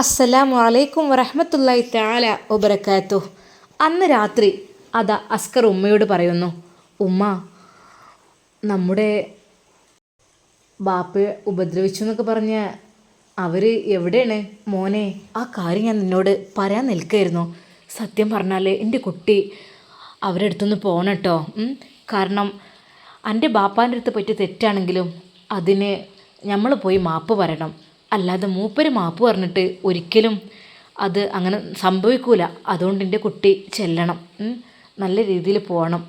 അസ്സലാമു അലൈക്കും വറഹമത്തല്ലായി താല ഒബരക്കാത്തു അന്ന് രാത്രി അതാ അസ്കർ ഉമ്മയോട് പറയുന്നു ഉമ്മ നമ്മുടെ ബാപ്പയെ ഉപദ്രവിച്ചു എന്നൊക്കെ പറഞ്ഞ അവർ എവിടെയാണ്? മോനെ ആ കാര്യം ഞാൻ നിന്നോട് പറയാൻ നിൽക്കായിരുന്നു. സത്യം പറഞ്ഞാൽ എന്റെ കുട്ടി അവരുടെ അടുത്തുനിന്ന് പോകണം കേട്ടോ. കാരണം എന്റെ ബാപ്പാന്റെ അടുത്ത് പറ്റിയ തെറ്റാണെങ്കിലും അതിന് നമ്മൾ പോയി മാപ്പ് പറയണം അല്ലാതെ മൂപ്പര് മാപ്പ് പറഞ്ഞിട്ട് ഒരിക്കലും അത് അങ്ങനെ സംഭവിക്കൂല. അതുകൊണ്ട് എന്റെ കുട്ടി ചെല്ലണം. നല്ല രീതിയിൽ പോകണം.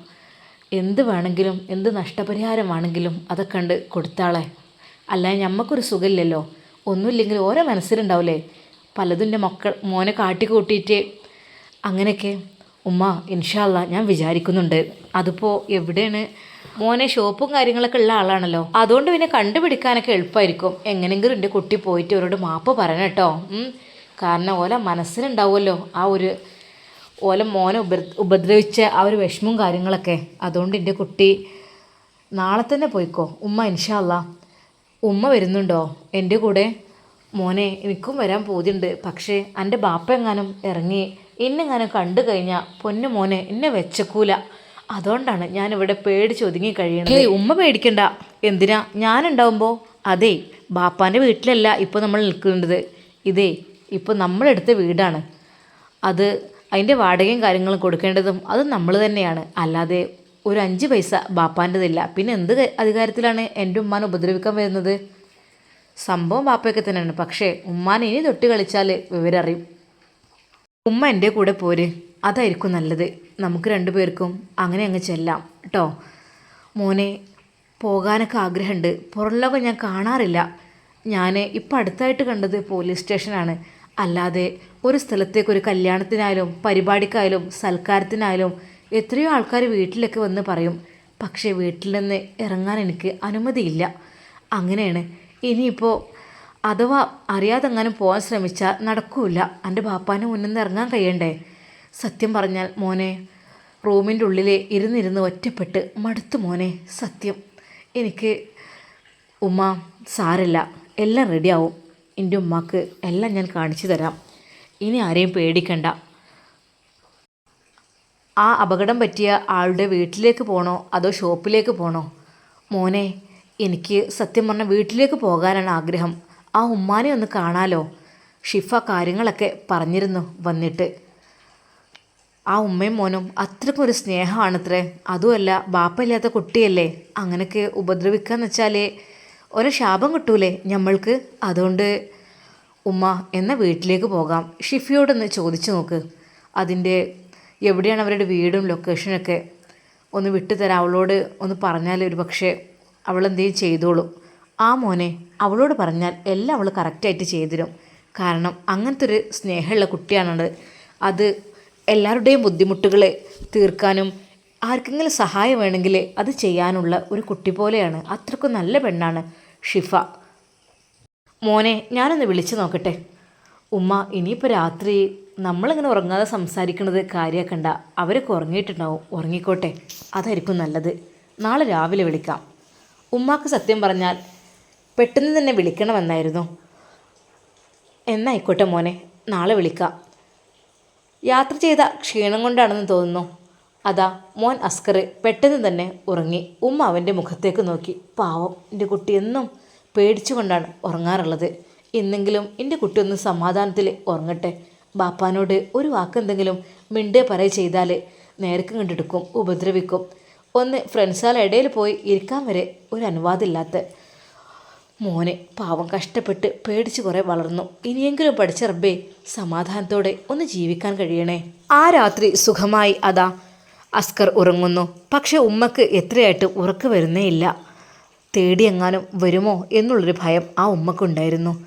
എന്ത് വേണമെങ്കിലും എന്ത് നഷ്ടപരിഹാരം വേണമെങ്കിലും അതൊക്കെ കണ്ട് കൊടുത്താളെ. അല്ലാതെ ഞമ്മക്കൊരു സുഖമില്ലല്ലോ. ഒന്നുമില്ലെങ്കിൽ ഓരോ മനസ്സിലുണ്ടാവില്ലേ പലതും എന്റെ മക്കൾ മോനെ കാട്ടിക്കൂട്ടിയിട്ട് അങ്ങനെയൊക്കെ. ഉമ്മ ഇൻഷാല്ല ഞാൻ വിചാരിക്കുന്നുണ്ട്. അതിപ്പോൾ എവിടെയാണ് മോനെ ഷോപ്പും കാര്യങ്ങളൊക്കെ ഉള്ള ആളാണല്ലോ. അതുകൊണ്ട് പിന്നെ കണ്ടുപിടിക്കാനൊക്കെ എളുപ്പമായിരിക്കും എങ്ങനെങ്കിലും എന്റെ കുട്ടി പോയിട്ട് അവരോട് മാപ്പ് പറയണം കേട്ടോ. കാരണം ഓല മനസ്സിലുണ്ടാവുമല്ലോ ആ ഒരു ഓല മോനെ ഉപ ഉപദ്രവിച്ച ആ ഒരു വിഷമവും കാര്യങ്ങളൊക്കെ. അതുകൊണ്ട് എന്റെ കുട്ടി നാളെ തന്നെ പോയിക്കോ. ഉമ്മ ഇൻഷാല്ല ഉമ്മ വരുന്നുണ്ടോ? എന്റെ കൂടെ. മോനെ എനിക്കും വരാൻ പോതിയുണ്ട്. പക്ഷേ എന്റെ ബാപ്പ എങ്ങാനും ഇറങ്ങി എന്നെങ്ങാനും കണ്ടു കഴിഞ്ഞാൽ പൊന്നു മോനെ എന്നെ വെച്ചക്കൂല. അതുകൊണ്ടാണ് ഞാൻ ഇവിടെ പേടിച്ച് ഒതുങ്ങി കഴിയുന്നത് ഏയ് ഉമ്മ പേടിക്കണ്ട. എന്തിനാ? ഞാനുണ്ടാവുമ്പോൾ അതെ ബാപ്പാന്റെ വീട്ടിലല്ല ഇപ്പോൾ നമ്മൾ നിൽക്കുന്നത്. ഇതേ ഇപ്പോൾ നമ്മളെടുത്ത വീടാണ്. അത് അതിന്റെ വാടകയും കാര്യങ്ങളും കൊടുക്കേണ്ടതും അത് നമ്മൾ തന്നെയാണ്. അല്ലാതെ ഒരു അഞ്ച് പൈസ ബാപ്പാന്റെതില്ല പിന്നെ എന്ത് അധികാരത്തിലാണ് എന്റെ ഉമ്മാനെ ഉപദ്രവിക്കാൻ വരുന്നത്? സംഭവം ബാപ്പയൊക്കെ തന്നെയാണ്. പക്ഷേ ഉമ്മാനെ ഇനി തൊട്ട് കളിച്ചാൽ വിവരറിയും. ഉമ്മ എന്റെ കൂടെ പോര്. അതായിരിക്കും നല്ലത്. നമുക്ക് രണ്ടുപേർക്കും അങ്ങനെ അങ്ങ് ചെല്ലാം. കേട്ടോ മോനെ പോകാനൊക്കെ ആഗ്രഹമുണ്ട്. പുറംലോകം ഞാൻ കാണാറില്ല. ഞാൻ ഇപ്പം അടുത്തായിട്ട് കണ്ടത് പോലീസ് സ്റ്റേഷനാണ്. അല്ലാതെ ഒരു സ്ഥലത്തേക്ക് ഒരു കല്യാണത്തിനായാലും പരിപാടിക്കായാലും സൽക്കാരത്തിനായാലും എത്രയോ ആൾക്കാർ വീട്ടിലൊക്കെ വന്ന് പറയും. പക്ഷേ വീട്ടിൽ നിന്ന് ഇറങ്ങാൻ എനിക്ക് അനുമതിയില്ല. അങ്ങനെയാണ്. ഇനിയിപ്പോൾ അഥവാ അറിയാതെങ്ങാനും പോകാൻ ശ്രമിച്ചാൽ നടക്കൂല. എന്റെ ബാപ്പാന്റെ മുന്നിൽ നിന്ന് ഇറങ്ങാൻ കഴിയണ്ടേ? സത്യം പറഞ്ഞാൽ മോനെ റൂമിന്റെ ഉള്ളിലെ ഇരുന്നിരുന്ന് ഒറ്റപ്പെട്ട് മടുത്തു മോനെ സത്യം. എനിക്ക് ഉമ്മ സാരല്ല എല്ലാം റെഡിയാവും. എന്റെ ഉമ്മാക്ക് എല്ലാം ഞാൻ കാണിച്ചു തരാം. ഇനി ആരെയും പേടിക്കണ്ട. ആ അപകടം പറ്റിയ ആളുടെ വീട്ടിലേക്ക് പോകണോ അതോ ഷോപ്പിലേക്ക് പോകണോ മോനെ എനിക്ക് സത്യം പറഞ്ഞാൽ വീട്ടിലേക്ക് പോകാനാണ് ആഗ്രഹം. ആ ഉമ്മാനെ ഒന്ന് കാണാലോ. ഷിഫ കാര്യങ്ങളൊക്കെ പറഞ്ഞിരുന്നു വന്നിട്ട്. ആ ഉമ്മയും മോനും അത്രയ്ക്കും ഒരു സ്നേഹമാണത്രേ. അതുമല്ല ബാപ്പയില്ലാത്ത കുട്ടിയല്ലേ. അങ്ങനെയൊക്കെ ഉപദ്രവിക്കാന്ന് വെച്ചാൽ ഒരു ശാപം കിട്ടൂലേ ഞമ്മൾക്ക്? അതുകൊണ്ട് ഉമ്മ എന്ന വീട്ടിലേക്ക് പോകാം. ഷിഫിയോടൊന്ന് ചോദിച്ചു നോക്ക്. അതിന്റെ എവിടെയാണ് അവരുടെ വീടും ലൊക്കേഷനൊക്കെ ഒന്ന് വിട്ടുതരാം. അവളോട് ഒന്ന് പറഞ്ഞാൽ ഒരു പക്ഷേ അവൾ എന്തെങ്കിലും ചെയ്തോളും. ആ മോനെ അവളോട് പറഞ്ഞാൽ എല്ലാം അവൾ കറക്റ്റായിട്ട് ചെയ്തു തരും കാരണം അങ്ങനത്തെ ഒരു സ്നേഹമുള്ള കുട്ടിയാണത് അത് എല്ലാവരുടെയും ബുദ്ധിമുട്ടുകളെ തീർക്കാനും ആർക്കെങ്കിലും സഹായം വേണമെങ്കിൽ അത് ചെയ്യാനുള്ള ഒരു കുട്ടി പോലെയാണ്. അത്രക്കും നല്ല പെണ്ണാണ് ഷിഫ. മോനെ ഞാനൊന്ന് വിളിച്ചു നോക്കട്ടെ. ഉമ്മ ഇനിയിപ്പോൾ രാത്രി നമ്മളിങ്ങനെ ഉറങ്ങാതെ സംസാരിക്കുന്നത് കാര്യമാക്കണ്ട അവരൊക്കെ ഉറങ്ങിയിട്ടുണ്ടാവും. ഉറങ്ങിക്കോട്ടെ. അതായിരിക്കും നല്ലത്. നാളെ രാവിലെ വിളിക്കാം. ഉമ്മാക്ക് സത്യം പറഞ്ഞാൽ പെട്ടെന്ന് തന്നെ വിളിക്കണമെന്നായിരുന്നു. എന്നായിക്കോട്ടെ മോനെ നാളെ വിളിക്കാം. യാത്ര ചെയ്ത ക്ഷീണം കൊണ്ടാണെന്ന് തോന്നുന്നു. അതാ മോൻ അസ്കർ പെട്ടെന്ന് തന്നെ ഉറങ്ങി. ഉമ്മ അവന്റെ മുഖത്തേക്ക് നോക്കി. പാവം എന്റെ കുട്ടി എന്നും പേടിച്ചുകൊണ്ടാണ് ഉറങ്ങാറുള്ളത്. എന്നെങ്കിലും എന്റെ കുട്ടി ഒന്ന് സമാധാനത്തിൽ ഉറങ്ങട്ടെ. ബാപ്പാനോട് ഒരു വാക്കെന്തെങ്കിലും മിണ്ടേ പറയ ചെയ്താൽ നേരക്കും കണ്ടെടുക്കും ഉപദ്രവിക്കും. ഒന്ന് ഫ്രണ്ട്സാൽ ഇടയിൽ പോയി ഇരിക്കാൻ വരെ ഒരു അനുവാദമില്ലാത്ത മോനെ പാവം കഷ്ടപ്പെട്ട് പേടിച്ച് കുറേ വളർന്നു. ഇനിയെങ്കിലും പഠിച്ച റബ്ബേ സമാധാനത്തോടെ ഒന്ന് ജീവിക്കാൻ കഴിയണേ. ആ രാത്രി സുഖമായി അതാ. അസ്കർ ഉറങ്ങുന്നു. പക്ഷെ ഉമ്മക്ക് എത്രയായിട്ട് ഉറക്ക് വരുന്നേ ഇല്ല. തേടിയെങ്ങാനും വരുമോ എന്നുള്ളൊരു ഭയം ആ ഉമ്മക്കുണ്ടായിരുന്നു.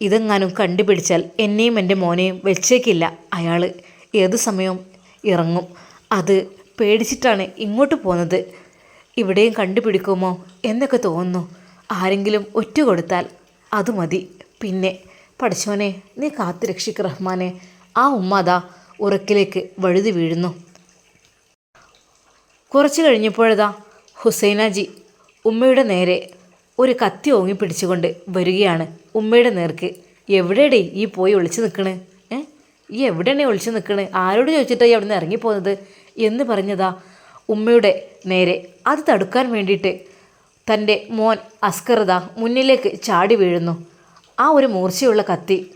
ഇതെങ്ങാനും കണ്ടുപിടിച്ചാൽ എന്നെയും എന്റെ മോനെയും വെച്ചേക്കില്ല. അയാൾ ഏത് സമയവും ഇറങ്ങും. അത് പേടിച്ചിട്ടാണ് ഇങ്ങോട്ട് പോകുന്നത് ഇവിടെയും കണ്ടുപിടിക്കുമോ എന്നൊക്കെ തോന്നുന്നു. ആരെങ്കിലും ഒറ്റ കൊടുത്താൽ അത് മതി. പിന്നെ പഠിച്ചോനെ നീ കാത്തു രക്ഷിക്ക് റഹ്മാനെ. ആ ഉമ്മ അതാ ഉറക്കിലേക്ക് വഴുതി വീഴുന്നു. കുറച്ച് കഴിഞ്ഞപ്പോഴതാ ഹുസൈനാജി ഉമ്മയുടെ നേരെ ഒരു കത്തി ഓങ്ങി പിടിച്ചുകൊണ്ട് വരികയാണ്. ഉമ്മയുടെ നേർക്ക് എവിടെയടേ ഈ പോയി ഒളിച്ചു നിൽക്കണ്? ഏ? ഈ എവിടെയാണ് ഒളിച്ചു നിൽക്കണ്? ആരോട് ചോദിച്ചിട്ടാണ് ഈ അവിടെ നിന്ന് ഇറങ്ങിപ്പോകുന്നത് എന്ന് പറഞ്ഞതാ ഉമ്മയുടെ നേരെ. അത് തടുക്കാൻ വേണ്ടിയിട്ട് തന്റെ മോൻ അസ്കർദ മുന്നിലേക്ക് ചാടി വീഴുന്നു. ആ ഒരു മൂർച്ചയുള്ള കത്തി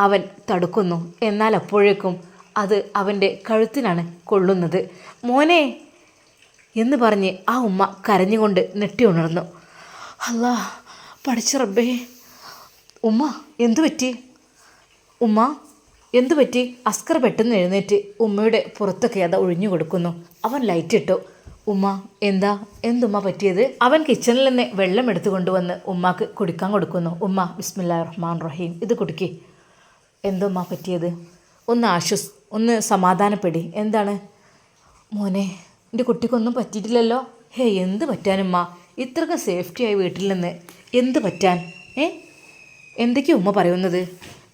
അവൻ തടുക്കുന്നു. എന്നാൽ അപ്പോഴേക്കും അത് അവന്റെ കഴുത്തിനാണ് കൊള്ളുന്നത്. മോനെ എന്ന് പറഞ്ഞ് ആ ഉമ്മ കരഞ്ഞുകൊണ്ട് നെട്ടി ഉണർന്നു. അല്ലാ പഠിച്ച റബ്ബേ ഉമ്മ എന്തു പറ്റി? ഉമ്മ എന്തു പറ്റി? അസ്കർ പെട്ടെന്ന് എഴുന്നേറ്റ് ഉമ്മയുടെ പുറത്തൊക്കെ അത് ഒഴിഞ്ഞു കൊടുക്കുന്നു. അവൻ ലൈറ്റ് ഇട്ടു ഉമ്മ എന്താ? എന്തുമ്മ പറ്റിയത്? അവൻ കിച്ചണിൽ നിന്ന് വെള്ളം എടുത്തു കൊണ്ടുവന്ന് ഉമ്മാക്ക് കുടിക്കാൻ കൊടുക്കുന്നു. ഉമ്മ ബിസ്മില്ലാ റഹ്മാൻ റഹീം ഇത് കുടിക്കേ. എന്തുമ്മ പറ്റിയത്? ഒന്ന് ആശ്വസ് ഒന്ന് സമാധാനപ്പെടി. എന്താണ്? മോനെ എന്റെ കുട്ടിക്കൊന്നും പറ്റിയിട്ടില്ലല്ലോ? ഹേ എന്ത് പറ്റാനുമ്മ? ഇത്രയ്ക്ക് സേഫ്റ്റിയായി വീട്ടിൽ നിന്ന് എന്ത് പറ്റാൻ? ഏ? എന്തൊക്കെയാ ഉമ്മ പറയുന്നത്?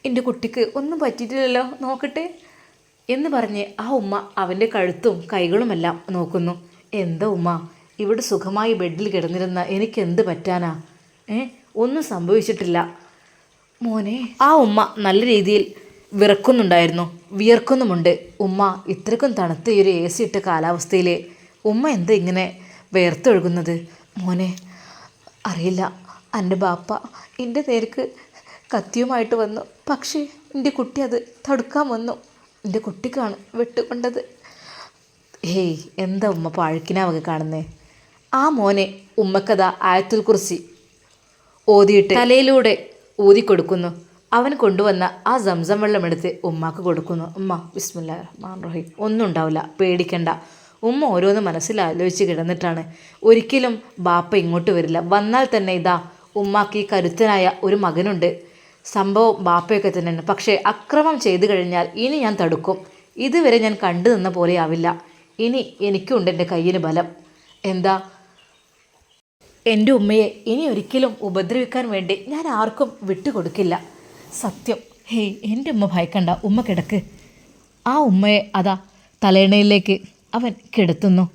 എന്റെ കുട്ടിക്ക് ഒന്നും പറ്റിയിട്ടില്ലല്ലോ? നോക്കട്ടെ. എന്ന് പറഞ്ഞ് ആ ഉമ്മ അവന്റെ കഴുത്തും കൈകളുമെല്ലാം നോക്കുന്നു. എന്താ ഉമ്മ? ഇവിടെ സുഖമായി ബെഡിൽ കിടന്നിരുന്ന എനിക്ക് എന്ത് പറ്റാനാ? ഏ? ഒന്നും സംഭവിച്ചിട്ടില്ല. മോനെ ആ ഉമ്മ നല്ല രീതിയിൽ വിറക്കുന്നുണ്ടായിരുന്നു. വിയർക്കുന്നുമുണ്ട്. ഉമ്മ ഇത്രക്കും തണുത്ത ഈ ഒരു എ സി ഇട്ട കാലാവസ്ഥയിൽ ഉമ്മ എന്താ ഇങ്ങനെ വേർത്തൊഴുകുന്നത്? മോനെ അറിയില്ല. എന്റെ ബാപ്പ എന്റെ നേർക്ക് കത്തിയുമായിട്ട് വന്നു. പക്ഷേ എന്റെ കുട്ടി അത് തടുക്കാൻ വന്നു. എന്റെ കുട്ടിക്കാണ് വെട്ടുകൊണ്ടത്. ഹേയ് എന്താ ഉമ്മ പഴക്കിനാവൊക്കെ കാണുന്നേ? ആ മോനെ ഉമ്മക്കഥ ആയത്തുൽ കുറിച്ച് ഓതിയിട്ട് തലയിലൂടെ ഊതിക്കൊടുക്കുന്നു അവൻ കൊണ്ടുവന്ന ആ സംസം വെള്ളം എടുത്ത് ഉമ്മാക്ക് കൊടുക്കുന്നു. ഉമ്മ വിസ്മില്ല റഹ്മാൻ റഹീം. ഒന്നും ഉണ്ടാവില്ല പേടിക്കണ്ട. ഉമ്മ ഓരോന്ന് മനസ്സിലാലോചിച്ച് കിടന്നിട്ടാണ്. ഒരിക്കലും ബാപ്പ ഇങ്ങോട്ട് വരില്ല. വന്നാൽ തന്നെ ഇതാ ഉമ്മാക്ക് ഈ കരുത്തനായ ഒരു മകനുണ്ട്. സംഭവം ബാപ്പയൊക്കെ തന്നെയാണ്. പക്ഷേ അക്രമം ചെയ്തു കഴിഞ്ഞാൽ ഇനി ഞാൻ തടുക്കും. ഇതുവരെ ഞാൻ കണ്ടു നിന്ന പോലെയാവില്ല ഇനി എനിക്കുണ്ട് എന്റെ കയ്യിന് ബലം. എന്താ? എന്റെ ഉമ്മയെ ഇനി ഒരിക്കലും ഉപദ്രവിക്കാൻ വേണ്ടി ഞാൻ ആർക്കും വിട്ടുകൊടുക്കില്ല. സത്യം. ഹേയ് എന്റെ ഉമ്മ ഭയക്കണ്ട. ഉമ്മ കിടക്ക്. ആ ഉമ്മയെ അതാ തലേണയിലേക്ക് അവൻ കിടത്തുന്നു.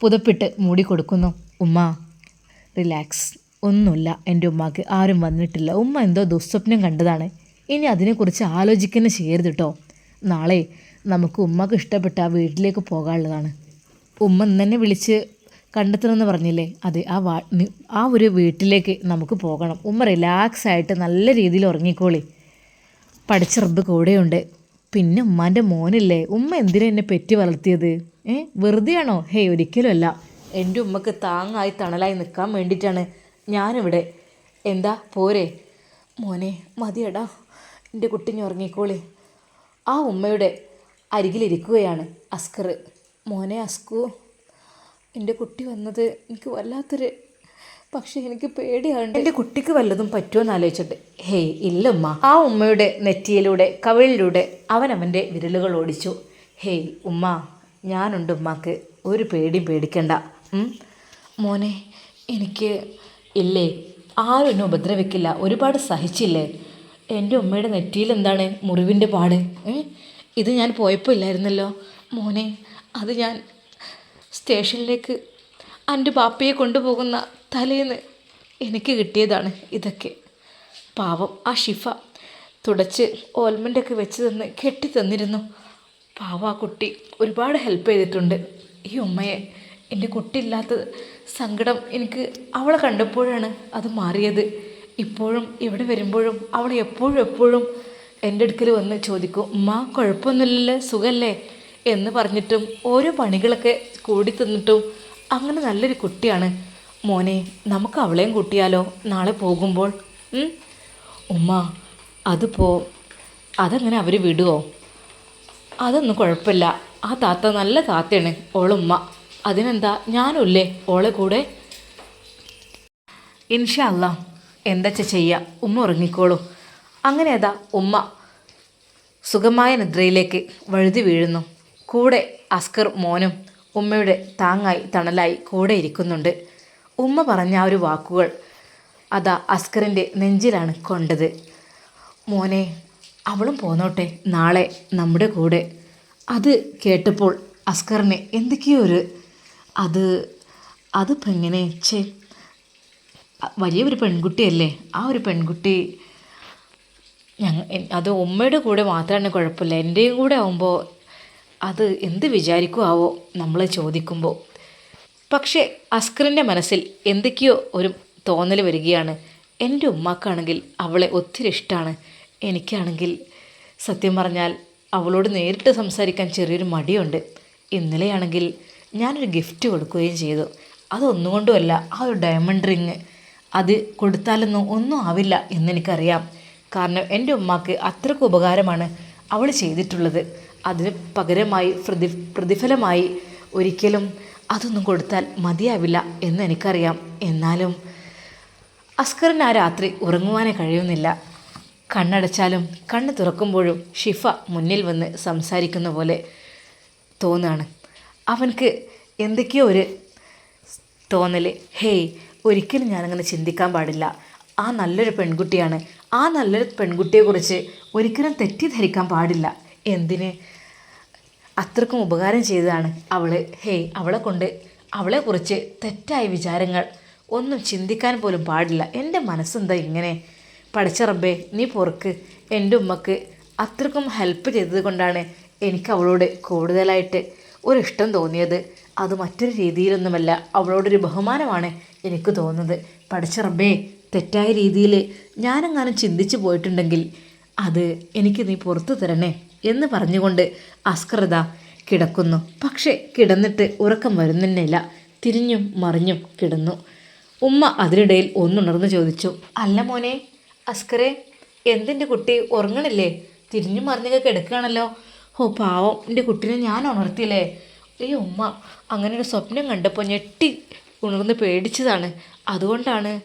പുതപ്പിട്ട് മൂടി കൊടുക്കുന്നു. ഉമ്മ റിലാക്സ് ഒന്നുമില്ല. എന്റെ ഉമ്മാക്ക് ആരും വന്നിട്ടില്ല. ഉമ്മ എന്തോ ദുസ്വപ്നം കണ്ടതാണ്. ഇനി അതിനെക്കുറിച്ച് ആലോചിക്കുന്ന ചെയ്യരുത് കേട്ടോ നാളെ നമുക്ക് ഉമ്മക്ക് ഇഷ്ടപ്പെട്ട ആ വീട്ടിലേക്ക് പോകാനുള്ളതാണ്. ഉമ്മ ഇന്ന് തന്നെ വിളിച്ച് കണ്ടെത്തണമെന്ന് പറഞ്ഞില്ലേ? അതെ ആ വാ ആ ഒരു വീട്ടിലേക്ക് നമുക്ക് പോകണം. ഉമ്മ റിലാക്സ് ആയിട്ട് നല്ല രീതിയിൽ ഉറങ്ങിക്കോളി. പഠിച്ച റബ്ബ് കൂടെയുണ്ട്. പിന്നെ ഉമ്മാന്റെ മോനില്ലേ? ഉമ്മ എന്തിനാ എന്നെ പെറ്റി വളർത്തിയത്? ഏ? വെറുതെയാണോ? ഹേയ് ഒരിക്കലുമല്ല. എന്റെ ഉമ്മക്ക് താങ്ങായി തണലായി നിൽക്കാൻ വേണ്ടിയിട്ടാണ് ഞാനിവിടെ. എന്താ? പോരെ. മോനെ മതിയടാ. എന്റെ കുട്ടിഞ്ഞ് ഉറങ്ങിക്കോളി. ആ ഉമ്മയുടെ അരികിലിരിക്കുകയാണ്. അസ്കർ മോനെ അസ്കു എന്റെ കുട്ടി വന്നത് എനിക്ക് വല്ലാത്തൊരു പക്ഷേ എനിക്ക് പേടിയാണ് എന്റെ കുട്ടിക്ക് വല്ലതും പറ്റുമോ ആലോചിച്ചിട്ട്. ഹേയ് ഇല്ലമ്മ. ആ ഉമ്മയുടെ നെറ്റിയിലൂടെ കവിളിലൂടെ അവൻ അവന്റെ വിരലുകൾ ഓടിച്ചു. ഹേയ് ഉമ്മ ഞാനുണ്ട് ഉമ്മാക്ക്. ഒരു പേടിയും പേടിക്കണ്ട. മോനെ എനിക്ക് ഇല്ലേ? ആരും എന്നെ ഉപദ്രവിക്കില്ല. ഒരുപാട് സഹിച്ചില്ലേ? എന്റെ ഉമ്മയുടെ നെറ്റിയിൽ എന്താണ് മുറിവിന്റെ പാട്? ഇത് ഞാൻ പോയപ്പോൾ ഇല്ലായിരുന്നല്ലോ. മോനെ അത് ഞാൻ സ്റ്റേഷനിലേക്ക് എന്റെ ബാപ്പയെ കൊണ്ടുപോകുന്ന തലേന്ന് എനിക്ക് കിട്ടിയതാണ് ഇതൊക്കെ. പാവം ആ ഷിഫ തുടച്ച് ഓൽമെന്റൊക്കെ വെച്ച് തന്ന് കെട്ടി തന്നിരുന്നു പാവം ആ കുട്ടി ഒരുപാട് ഹെൽപ്പ് ചെയ്തിട്ടുണ്ട്. ഈ ഉമ്മയെ എന്റെ കുട്ടി ഇല്ലാത്ത സങ്കടം എനിക്ക് അവളെ കണ്ടപ്പോഴാണ് അത് മാറിയത്. ഇപ്പോഴും ഇവിടെ വരുമ്പോഴും അവൾ എപ്പോഴും എപ്പോഴും എന്റെ അടുക്കൽ വന്ന് ചോദിക്കും ഉമ്മ കുഴപ്പമൊന്നുമില്ലല്ലേ സുഖല്ലേ? എന്ന് പറഞ്ഞിട്ടും ഓരോ പണികളൊക്കെ കൂടി തന്നിട്ടും അങ്ങനെ നല്ലൊരു കുട്ടിയാണ്. മോനെ നമുക്ക് അവളെയും കൂട്ടിയാലോ? നാളെ പോകുമ്പോൾ. ഉമ്മ ഉമ്മ അതിപ്പോ അതങ്ങനെ അവർ വിടുമോ അതൊന്നും കുഴപ്പമില്ല. ആ താത്ത നല്ല താത്തയാണ് ഓളുമ്മ അതിനെന്താ ഞാനുമില്ലേ ഓളെ കൂടെ? ഇൻഷാ അല്ല എന്താ ചെയ്യുക ഉമ്മ ഉറങ്ങിക്കോളൂ. അങ്ങനെ അതാ ഉമ്മ സുഖമായ നിദ്രയിലേക്ക് വഴുതി വീഴുന്നു. കൂടെ അസ്കർ മോനും ഉമ്മയുടെ താങ്ങായി തണലായി കൂടെ ഇരിക്കുന്നുണ്ട്. ഉമ്മ പറഞ്ഞ ആ ഒരു വാക്കുകൾ അതാ അസ്കറിന്റെ നെഞ്ചിലാണ് കൊണ്ടത്. മോനെ അവളും പോന്നോട്ടെ നാളെ നമ്മുടെ കൂടെ. അത് കേട്ടപ്പോൾ അസ്കറിനെ എന്തൊക്കെയോ ഒരു അത് അതിപ്പോൾ എങ്ങനെ? ചേ വലിയൊരു പെൺകുട്ടിയല്ലേ? ആ ഒരു പെൺകുട്ടി ഞങ്ങ എൻ- അത് ഉമ്മയുടെ കൂടെ മാത്രമാണ് കുഴപ്പമില്ല. എന്റെയും കൂടെ ആവുമ്പോൾ അത് എന്ത് വിചാരിക്കുമാവോ നമ്മൾ ചോദിക്കുമ്പോൾ പക്ഷേ അസ്കറിന്റെ മനസ്സിൽ എന്തൊക്കെയോ ഒരു തോന്നൽ വരികയാണ്. എന്റെ ഉമ്മാക്കാണെങ്കിൽ അവളെ ഒത്തിരി ഇഷ്ടമാണ് എനിക്കാണെങ്കിൽ സത്യം പറഞ്ഞാൽ അവളോട് നേരിട്ട് സംസാരിക്കാൻ ചെറിയൊരു മടിയുണ്ട്. ഇന്നലെയാണെങ്കിൽ ഞാനൊരു ഗിഫ്റ്റ് കൊടുക്കുകയും ചെയ്തു. അതൊന്നുകൊണ്ടുമല്ല ആ ഒരു ഡയമണ്ട് റിങ്. അത് കൊടുത്താലൊന്നും ഒന്നും ആവില്ല എന്നെനിക്കറിയാം. കാരണം എന്റെ ഉമ്മാക്ക് അത്രയ്ക്ക് ഉപകാരമാണ് അവൾ ചെയ്തിട്ടുള്ളത്. അതിന് പകരമായി പ്രതി പ്രതിഫലമായി ഒരിക്കലും അതൊന്നും കൊടുത്താൽ മതിയാവില്ല എന്ന് എനിക്കറിയാം. എന്നാലും അസ്കറിന് ആ രാത്രി ഉറങ്ങുവാനേ കഴിയുന്നില്ല. കണ്ണടച്ചാലും കണ്ണ് തുറക്കുമ്പോഴും ഷിഫ മുന്നിൽ വന്ന് സംസാരിക്കുന്ന പോലെ തോന്നാണ്. അവൻക്ക് എന്തൊക്കെയോ ഒരു തോന്നൽ ഹേയ് ഒരിക്കലും ഞാനങ്ങനെ ചിന്തിക്കാൻ പാടില്ല. ആ നല്ലൊരു പെൺകുട്ടിയാണ്. ആ നല്ലൊരു പെൺകുട്ടിയെക്കുറിച്ച് ഒരിക്കലും തെറ്റിദ്ധരിക്കാൻ പാടില്ല. എന്തിന്? അത്രക്കും ഉപകാരം ചെയ്തതാണ് അവൾ ഹേയ് അവളെ കൊണ്ട് അവളെക്കുറിച്ച് തെറ്റായ വിചാരങ്ങൾ ഒന്നും ചിന്തിക്കാൻ പോലും പാടില്ല. എന്റെ മനസ്സെന്താ ഇങ്ങനെ? പഠിച്ച റബ്ബേ നീ പൊറുക്ക്. എന്റെ ഉമ്മക്ക് അത്രക്കും ഹെൽപ്പ് ചെയ്തത് കൊണ്ടാണ് എനിക്ക് അവളോട് കൂടുതലായിട്ട് ഒരു ഇഷ്ടം തോന്നിയത്. അത് മറ്റൊരു രീതിയിലൊന്നുമല്ല അവളോടൊരു ബഹുമാനമാണ് എനിക്ക് തോന്നുന്നത്. പഠിച്ച റബ്ബേ തെറ്റായ രീതിയിൽ ഞാനെങ്ങാനും ചിന്തിച്ചു പോയിട്ടുണ്ടെങ്കിൽ അത് എനിക്ക് നീ പുറത്തു തരണേ എന്ന് പറഞ്ഞുകൊണ്ട് അസ്കൃത കിടക്കുന്നു. പക്ഷേ കിടന്നിട്ട് ഉറക്കം വരുന്നില്ല. തിരിഞ്ഞും മറിഞ്ഞും കിടന്നു. ഉമ്മ അതിനിടയിൽ ഒന്നുണർന്ന് ചോദിച്ചു അല്ല മോനെ അസ്കറെ എന്തിന്റെ കുട്ടി? ഉറങ്ങണില്ലേ? തിരിഞ്ഞു മറിഞ്ഞൊക്കെ കിടക്കുകയാണല്ലോ. ഓ പാവം എന്റെ കുട്ടീനെ ഞാൻ ഉണർത്തിയില്ലേ? ഈ ഉമ്മ അങ്ങനെ ഒരു സ്വപ്നം കണ്ടപ്പോൾ ഞെട്ടി ഉണർന്ന് പേടിച്ചതാണ്. അതുകൊണ്ടാണ്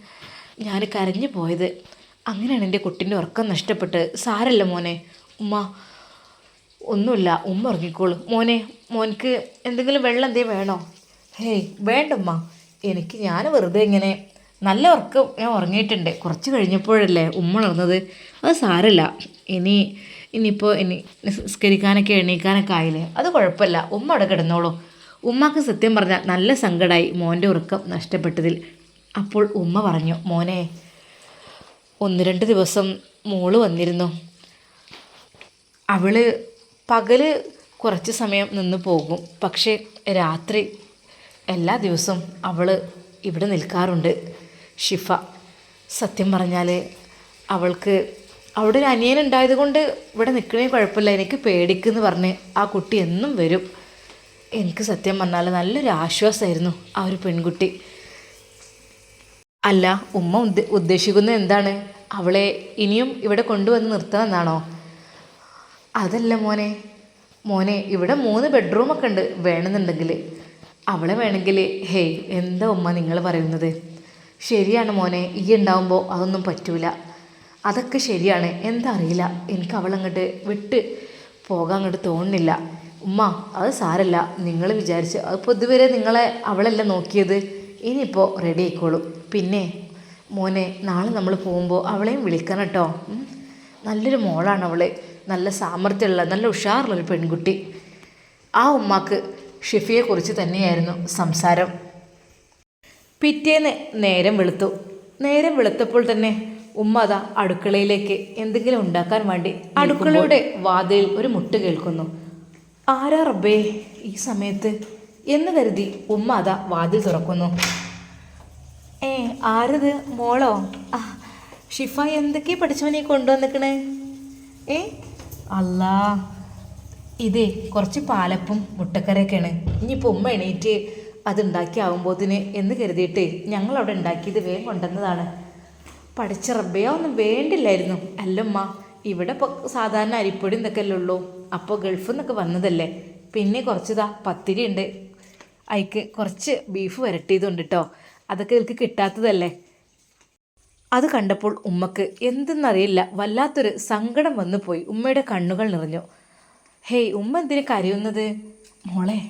ഞാൻ കരഞ്ഞു പോയത്. അങ്ങനെയാണ് എന്റെ കുട്ടീന്റെ ഉറക്കം നഷ്ടപ്പെട്ട്. സാരല്ല മോനെ. ഉമ്മ ഒന്നുമില്ല. ഉമ്മ ഉറങ്ങിക്കോളൂ. മോനെ മോനക്ക് എന്തെങ്കിലും വെള്ളം എന്തേ വേണോ? ഹേയ് വേണ്ട ഉമ്മ. എനിക്ക് ഞാൻ വെറുതെ ഇങ്ങനെ നല്ല ഉറക്കം ഞാൻ ഉറങ്ങിയിട്ടുണ്ട്. കുറച്ച് കഴിഞ്ഞപ്പോഴല്ലേ ഉമ്മ ഉണർന്നത്. അത് സാരല്ല. ഇനി ഇനിയിപ്പോൾ ഇനി നിസ്കരിക്കാനൊക്കെ എണീക്കാനൊക്കെ ആയില്ലേ? അത് കുഴപ്പമില്ല. ഉമ്മ അവിടെ കിടന്നോളൂ. ഉമ്മാക്ക് സത്യം പറഞ്ഞാൽ നല്ല സങ്കടമായി മോന്റെ ഉറക്കം നഷ്ടപ്പെട്ടതിൽ. അപ്പോൾ ഉമ്മ പറഞ്ഞു മോനെ ഒന്ന് രണ്ട് ദിവസം മോൾ വന്നിരുന്നു. അവൾ പകൽ കുറച്ച് സമയം നിന്ന് പോകും. പക്ഷേ രാത്രി എല്ലാ ദിവസവും അവൾ ഇവിടെ നിൽക്കാറുണ്ട് ഷിഫ. സത്യം പറഞ്ഞാൽ അവൾക്ക് അവിടെ ഒരു അനിയൻ ഉണ്ടായത് കൊണ്ട് ഇവിടെ നിൽക്കണേ കുഴപ്പമില്ല. എനിക്ക് പേടിക്കുന്നു പറഞ്ഞ് ആ കുട്ടി എന്നും വരും. എനിക്ക് സത്യം പറഞ്ഞാൽ നല്ലൊരു ആശ്വാസമായിരുന്നു ആ ഒരു പെൺകുട്ടി. അല്ല ഉമ്മ ഉദ്ദ- ഉദ്ദേശിക്കുന്നത് എന്താണ്? അവളെ ഇനിയും ഇവിടെ കൊണ്ടുവന്ന് നിർത്തണമെന്നാണോ? അതല്ല മോനെ. മോനെ ഇവിടെ മൂന്ന് ബെഡ്റൂമൊക്കെ ഉണ്ട് വേണമെന്നുണ്ടെങ്കിൽ. അവളെ വേണമെങ്കിൽ ഹേയ് എന്താ ഉമ്മ നിങ്ങൾ പറയുന്നത്? ശരിയാണ് മോനെ ഈ ഉണ്ടാവുമ്പോൾ അതൊന്നും പറ്റൂല. അതൊക്കെ ശരിയാണ് എന്താ അറിയില്ല. എനിക്ക് അവളങ്ങോട്ട് വിട്ട് പോകാൻ അങ്ങോട്ട് തോന്നുന്നില്ല. ഉമ്മ അത് സാരല്ല. നിങ്ങൾ വിചാരിച്ച് അതിപ്പോൾ ഇതുവരെ നിങ്ങളെ അവളല്ല നോക്കിയത്? ഇനിയിപ്പോൾ റെഡി ആയിക്കോളും. പിന്നെ മോനെ നാളെ നമ്മൾ പോകുമ്പോൾ അവളെയും വിളിക്കണം കേട്ടോ നല്ലൊരു മോളാണ് അവൾ. നല്ല സാമർഥ്യമുള്ള നല്ല ഉഷാറുള്ള ഒരു പെൺകുട്ടി. ആ ഉമ്മാക്ക് ഷിഫിയെക്കുറിച്ച് തന്നെയായിരുന്നു സംസാരം. പിറ്റേന്ന് നേരം വെളുത്തു. നേരം വെളുത്തപ്പോൾ തന്നെ ഉമ്മ അതാ അടുക്കളയിലേക്ക് എന്തെങ്കിലും ഉണ്ടാക്കാൻ വേണ്ടി അടുക്കളയുടെ വാതിൽ ഒരു മുട്ട് കേൾക്കുന്നു. ആരാ റബ്ബേ? ഈ സമയത്ത് എന്ന് കരുതി ഉമ്മ അതാ വാതിൽ തുറക്കുന്നു. ഏ ആരത്? മോളോ? ആ ഷിഫ എന്തൊക്കെ പഠിച്ചവനെ കൊണ്ടുവന്നിക്കണേ? ഏ അല്ലാ ഇതേ കുറച്ച് പാലപ്പും മുട്ടക്കറിയൊക്കെയാണ്. ഇനിയിപ്പോൾ ഉമ്മ എണീറ്റ് അത് ഉണ്ടാക്കി ആകുമ്പോത്തിന് എന്ന് കരുതിയിട്ട് ഞങ്ങൾ അവിടെ ഉണ്ടാക്കിയത് വേഗം കൊണ്ടുവന്നതാണ്. പഠിച്ച റബ്ബയോ ഒന്നും വേണ്ടില്ലായിരുന്നു. അല്ലമ്മ ഇവിടെ ഇപ്പോൾ സാധാരണ അരിപ്പൊടി എന്തൊക്കെ അല്ലേ ഉള്ളൂ. അപ്പോൾ ഗൾഫിൽ നിന്നൊക്കെ വന്നതല്ലേ. പിന്നെ കുറച്ചിതാ പത്തിരി ഉണ്ട് അതിക്ക് കുറച്ച് ബീഫ് വരട്ടിയതുണ്ട് കേട്ടോ അതൊക്കെ എനിക്ക് കിട്ടാത്തതല്ലേ? അത് കണ്ടപ്പോൾ ഉമ്മക്ക് എന്തെന്നറിയില്ല. വല്ലാത്തൊരു സങ്കടം വന്നു പോയി. ഉമ്മയുടെ കണ്ണുകൾ നിറഞ്ഞു. ഹേയ് ഉമ്മ എന്തിനു കരയുന്നത്? മോളെ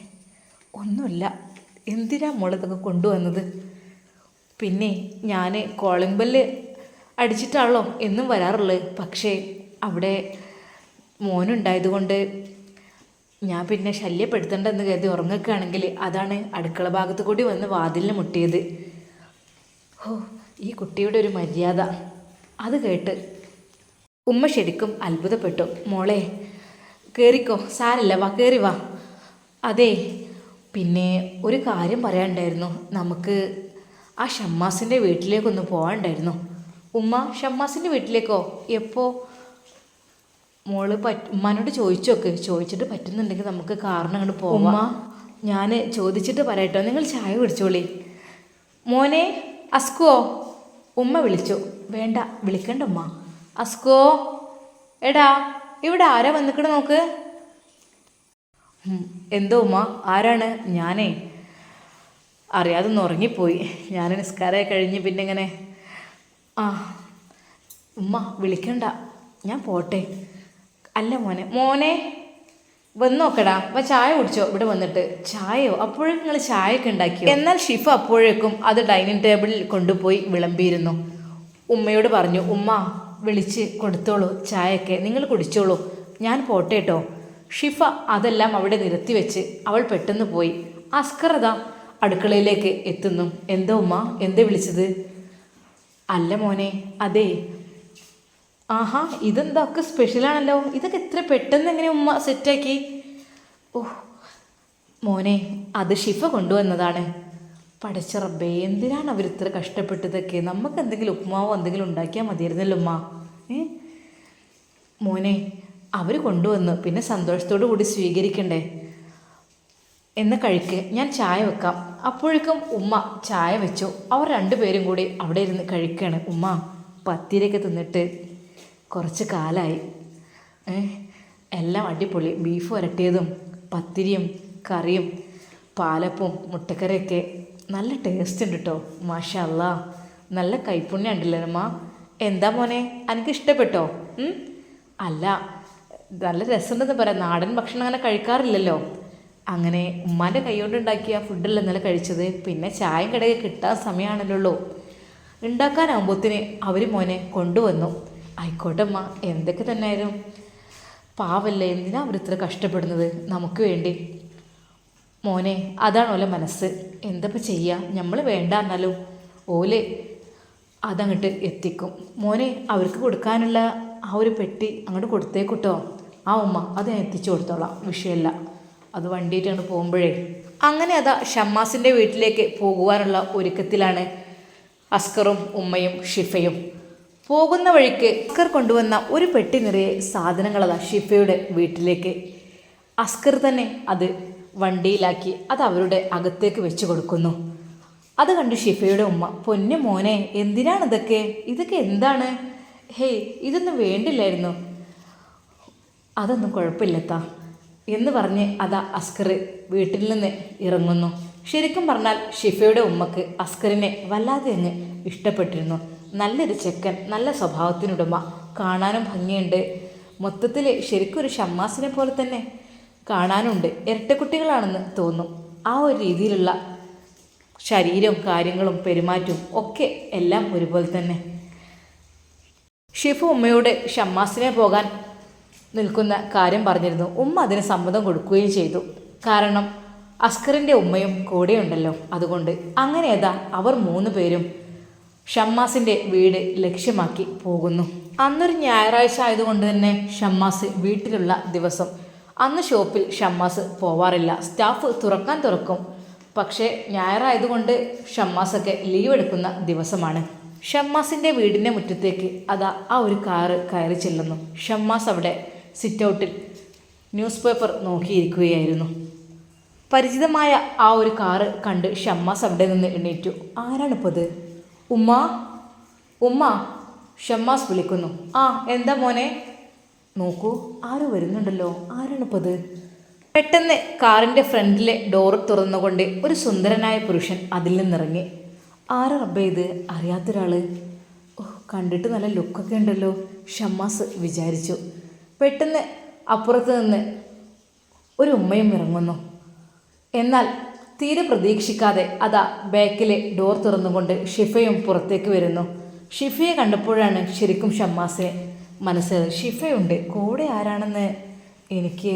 ഒന്നുമില്ല. എന്തിനാ മോളെ ഇതൊക്കെ കൊണ്ടുവന്നത്? പിന്നെ ഞാൻ കോളിംഗ് ബെല്ല് അടിച്ചിട്ടാണല്ലോ എന്നും വരാറുള്ളത്. പക്ഷേ അവിടെ മോനുണ്ടായതുകൊണ്ട് ഞാൻ പിന്നെ ശല്യപ്പെടുത്തണ്ടെന്ന് കരുതി ഉറങ്ങുകയാണെങ്കിൽ അതാണ് അടുക്കള ഭാഗത്ത് കൂടി വന്ന് വാതിലിന് മുട്ടിയത്. ഓ ഈ കുട്ടിയുടെ ഒരു മര്യാദ. അത് കേട്ട് ഉമ്മ ശരിക്കും അത്ഭുതപ്പെട്ടു. മോളെ കയറിക്കോ സാരല്ല വാ കയറി വാ. അതെ പിന്നെ ഒരു കാര്യം പറയാനുണ്ടായിരുന്നു. നമുക്ക് ആ ഷമ്മാസിന്റെ വീട്ടിലേക്കൊന്ന് പോകാനുണ്ടായിരുന്നു ഉമ്മ ഷമ്മാസിന്റെ വീട്ടിലേക്കോ? എപ്പോൾ മോൾ പറ്റ ഉമ്മാനോട് ചോദിച്ചു നോക്ക്. ചോദിച്ചിട്ട് പറ്റുന്നുണ്ടെങ്കിൽ നമുക്ക് കാറിന് അങ്ങോട്ട് പോവാം. ഉമ്മ? ഞാൻ ചോദിച്ചിട്ട് പറയട്ടോ. നിങ്ങൾ ചായ കുടിച്ചോളി. മോനെ അസ്കുവോ? ഉമ്മ വിളിച്ചു. വേണ്ട വിളിക്കണ്ട ഉമ്മ. അസ്കുവോ? എടാ ഇവിടെ ആരാ വന്നിക്കണ നോക്ക്? എന്തോ ഉമ്മ? ആരാണ്? ഞാനേ. അറിയാതെ ഒന്ന് ഉറങ്ങിപ്പോയി. ഞാൻ നിസ്കാരമായി കഴിഞ്ഞ് പിന്നെ ഇങ്ങനെ. ആ ഉമ്മ വിളിക്കണ്ട. ഞാൻ പോട്ടെ. അല്ല മോനെ. മോനെ വന്ന് നോക്കടാ. അപ്പൊ ചായ കുടിച്ചോ. ഇവിടെ വന്നിട്ട്. ചായയോ? അപ്പോഴേക്കും നിങ്ങൾ ചായയൊക്കെ ഉണ്ടാക്കിയോ? എന്നാൽ ഷിഫ അപ്പോഴേക്കും അത് ഡൈനിങ് ടേബിളിൽ കൊണ്ടുപോയി വിളമ്പിയിരുന്നു. ഉമ്മയോട് പറഞ്ഞു ഉമ്മ വിളിച്ച് കൊടുത്തോളൂ ചായയൊക്കെ. നിങ്ങൾ കുടിച്ചോളൂ. ഞാൻ പോട്ടെ കേട്ടോ ഷിഫ അതെല്ലാം അവിടെ നിരത്തി വെച്ച് അവൾ പെട്ടെന്ന് പോയി. അസ്കറത അടുക്കളയിലേക്ക് എത്തുന്നു. എന്തോ ഉമ്മ? എന്താ വിളിച്ചത്? അല്ല മോനെ അതെ ആഹാ ഇതെന്താ? ഒക്കെ സ്പെഷ്യലാണല്ലോ ഇതൊക്കെ എത്ര പെട്ടെന്ന് എങ്ങനെ ഉമ്മ സെറ്റാക്കി ഓ മോനെ അത് ഷിഫ കൊണ്ടുവന്നതാണ്. പടച്ച റബ്ബേ എന്തിനാണ് അവർ ഇത്ര കഷ്ടപ്പെട്ടതൊക്കെ? നമുക്ക് എന്തെങ്കിലും ഉപ്മാവോ എന്തെങ്കിലും ഉണ്ടാക്കിയാൽ മതിയായിരുന്നല്ലോ ഉമ്മ. ഏ? മോനെ അവർ കൊണ്ടുവന്നു പിന്നെ സന്തോഷത്തോടു കൂടി സ്വീകരിക്കണ്ടേ? എന്ന് കഴിക്ക് ഞാൻ ചായ വെക്കാം. അപ്പോഴേക്കും ഉമ്മ ചായ വെച്ചു. അവർ രണ്ടുപേരും കൂടി അവിടെ ഇരുന്ന് കഴിക്കുകയാണ് ഉമ്മ പത്തിരിയൊക്കെ തിന്നിട്ട് കുറച്ച് കാലമായി എല്ലാം അടിപൊളി. ബീഫ് വരട്ടിയതും പത്തിരിയും കറിയും പാലപ്പവും മുട്ടക്കറിയൊക്കെ. നല്ല ടേസ്റ്റ് ഉണ്ട് കേട്ടോ മാഷല്ല നല്ല കൈപ്പുണ്യം ഉണ്ടല്ലോ അമ്മ? എന്താ മോനെ? എനിക്ക് ഇഷ്ടപ്പെട്ടോ? അല്ല നല്ല രസമുണ്ടെന്ന് പറയാം. നാടൻ ഭക്ഷണം അങ്ങനെ കഴിക്കാറില്ലല്ലോ. അങ്ങനെ ഉമ്മാന്റെ കൈകൊണ്ട് ഉണ്ടാക്കിയ ഫുഡല്ല ഇന്നലെ കഴിച്ചത്? പിന്നെ ചായയും കടയൊക്കെ കിട്ടാൻ സമയമാണല്ലോ ഉണ്ടാക്കാനാകുമ്പോത്തിന് അവർ മോനെ കൊണ്ടുവന്നു. ആയിക്കോട്ടെ അമ്മ എന്തൊക്കെ തന്നെയായാലും പാവല്ലേ എന്തിനാ അവർ ഇത്ര കഷ്ടപ്പെടുന്നത്? നമുക്ക് വേണ്ടി. മോനെ അതാണ് ഓലെ മനസ്സ്. എന്തപ്പോൾ ചെയ്യുക നമ്മൾ വേണ്ട എന്നാലും ഓൽ അതങ്ങോട്ട് എത്തിക്കും. മോനെ അവർക്ക് കൊടുക്കാനുള്ള ആ ഒരു പെട്ടി അങ്ങോട്ട് കൊടുത്തേക്കൂട്ടോ. ആ ഉമ്മ അത് ഞാൻ എത്തിച്ചു കൊടുത്തോളാം. വിഷയമല്ല അത് വണ്ടിയിട്ട് അങ്ങോട്ട് പോകുമ്പോഴേ. അങ്ങനെ അതാ ഷമ്മാസിന്റെ വീട്ടിലേക്ക് പോകുവാനുള്ള ഒരുക്കത്തിലാണ് അസ്കറും ഉമ്മയും ഷിഫയും. പോകുന്ന വഴിക്ക് അസ്കർ കൊണ്ടുവന്ന ഒരു പെട്ടി നിറയെ സാധനങ്ങളതാ ഷിഫയുടെ വീട്ടിലേക്ക്. അസ്കർ തന്നെ അത് വണ്ടിയിലാക്കി അത് അവരുടെ അകത്തേക്ക് വെച്ച് കൊടുക്കുന്നു. അത് കണ്ട് ഷിഫയുടെ ഉമ്മ പൊന്നു മോനെ എന്തിനാണ് ഇതൊക്കെ ഇതൊക്കെ എന്താണ്? ഹേയ് ഇതൊന്നും വേണ്ടില്ലായിരുന്നു. അതൊന്നും കുഴപ്പമില്ലത്താ എന്ന് പറഞ്ഞ് അതാ അസ്കർ വീട്ടിൽ നിന്ന് ഇറങ്ങുന്നു. ശരിക്കും പറഞ്ഞാൽ ഷിഫയുടെ ഉമ്മക്ക് അസ്കറിനെ വല്ലാതെ അങ്ങ് ഇഷ്ടപ്പെട്ടിരുന്നു. നല്ലൊരു ചെക്കൻ നല്ല സ്വഭാവത്തിനുടമ. കാണാനും ഭംഗിയുണ്ട്. മൊത്തത്തിൽ ശരിക്കും ഒരു ഷമ്മാസിനെ പോലെ തന്നെ കാണാനുണ്ട്. ഇരട്ടക്കുട്ടികളാണെന്ന് തോന്നും. ആ ഒരു രീതിയിലുള്ള ശരീരവും കാര്യങ്ങളും പെരുമാറ്റവും ഒക്കെ എല്ലാം ഒരുപോലെ തന്നെ. ഷിഫു ഉമ്മയോട് ഷമ്മാസിനെ പോകാൻ നിൽക്കുന്ന കാര്യം പറഞ്ഞിരുന്നു. ഉമ്മ അതിന് സമ്മതം കൊടുക്കുകയും ചെയ്തു. കാരണം അസ്കറിന്റെ ഉമ്മയും കൂടെയുണ്ടല്ലോ. അതുകൊണ്ട് അങ്ങനെ ഏതാ? അവർ മൂന്ന് പേരും ഷമ്മാസിന്റെ വീട് ലക്ഷ്യമാക്കി പോകുന്നു. അന്നൊരു ഞായറാഴ്ച ആയതുകൊണ്ട് തന്നെ ഷമ്മാസ് വീട്ടിലുള്ള ദിവസം. അന്ന് ഷോപ്പിൽ ഷമ്മാസ് പോവാറില്ല. സ്റ്റാഫ് തുറക്കാൻ തുറക്കും. പക്ഷേ ഞായറായതുകൊണ്ട് ഷമ്മാസൊക്കെ ലീവ് എടുക്കുന്ന ദിവസമാണ്. ഷമ്മാസിന്റെ വീടിന്റെ മുറ്റത്തേക്ക് അതാ ആ ഒരു കാറ് കയറി ചെല്ലുന്നു. ഷമ്മാസ് അവിടെ സിറ്റ് ഔട്ടിൽ ന്യൂസ് പേപ്പർ നോക്കിയിരിക്കുകയായിരുന്നു. പരിചിതമായ ആ ഒരു കാറ് കണ്ട് ഷമ്മാസ് അവിടെ നിന്ന് എണീറ്റു. ആരാണിപ്പോൾ ഉമ്മ ഉമ്മ ഷമ്മാസ് വിളിക്കുന്നു. ആ എന്താ മോനെ? നോക്കൂ ആരോ വരുന്നുണ്ടല്ലോ. ആരാണിപ്പോൾ പെട്ടെന്ന് കാറിന്റെ ഫ്രണ്ടിലെ ഡോർ തുറന്നുകൊണ്ട് ഒരു സുന്ദരനായ പുരുഷൻ അതിൽ നിന്നിറങ്ങി. ആരാ റബ്ബേ ഇത്? അറിയാത്തൊരാൾ ഓ കണ്ടിട്ട് നല്ല ലുക്കൊക്കെ ഉണ്ടല്ലോ ഷമ്മാസ് വിചാരിച്ചു. പെട്ടെന്ന് അപ്പുറത്ത് നിന്ന് ഒരു ഉമ്മയും ഇറങ്ങുന്നു. എന്നാൽ തീരെ പ്രതീക്ഷിക്കാതെ അതാ ബാക്കിലെ ഡോർ തുറന്നുകൊണ്ട് ഷിഫയും പുറത്തേക്ക് വരുന്നു. ഷിഫയെ കണ്ടപ്പോഴാണ് ശരിക്കും ഷമ്മാസിനെ മനസ്സിൽ ഷിഫയുണ്ട് കൂടെ ആരാണെന്ന് എനിക്ക്